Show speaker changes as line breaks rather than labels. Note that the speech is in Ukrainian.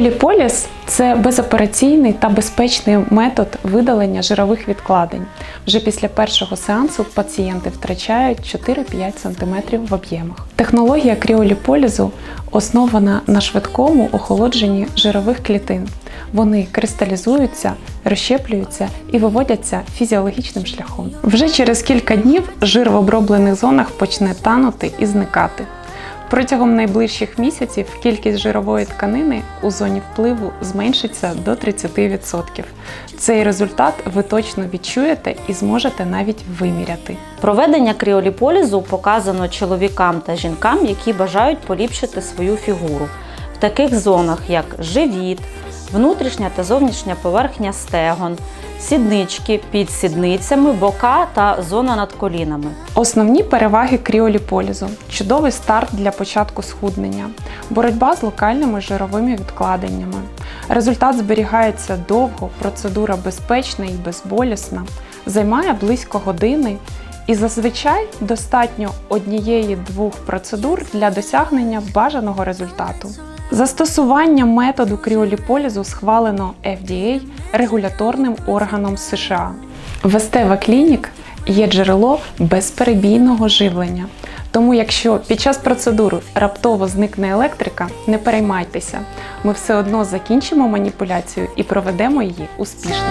Кріоліполіс це безопераційний та безпечний метод видалення жирових відкладень. Вже після першого сеансу пацієнти втрачають 4-5 см в об'ємах. Технологія кріоліполізу основана на швидкому охолодженні жирових клітин. Вони кристалізуються, розщеплюються і виводяться фізіологічним шляхом. Вже через кілька днів жир в оброблених зонах почне танути і зникати. Протягом найближчих місяців кількість жирової тканини у зоні впливу зменшиться до 30%. Цей результат ви точно відчуєте і зможете навіть виміряти.
Проведення кріоліполізу показано чоловікам та жінкам, які бажають поліпшити свою фігуру в таких зонах, як живіт, внутрішня та зовнішня поверхня стегон, сіднички під сідницями, бока та зона над колінами.
Основні переваги кріоліполізу чудовий старт для початку схуднення, боротьба з локальними жировими відкладеннями. Результат зберігається довго, процедура безпечна і безболісна, займає близько години. І зазвичай достатньо однієї-двох процедур для досягнення бажаного результату. Застосування методу кріоліполізу схвалено FDA регуляторним органом США. В Esteva Clinic є джерело безперебійного живлення. Тому, якщо під час процедури раптово зникне електрика, не переймайтеся. Ми все одно закінчимо маніпуляцію і проведемо її успішно.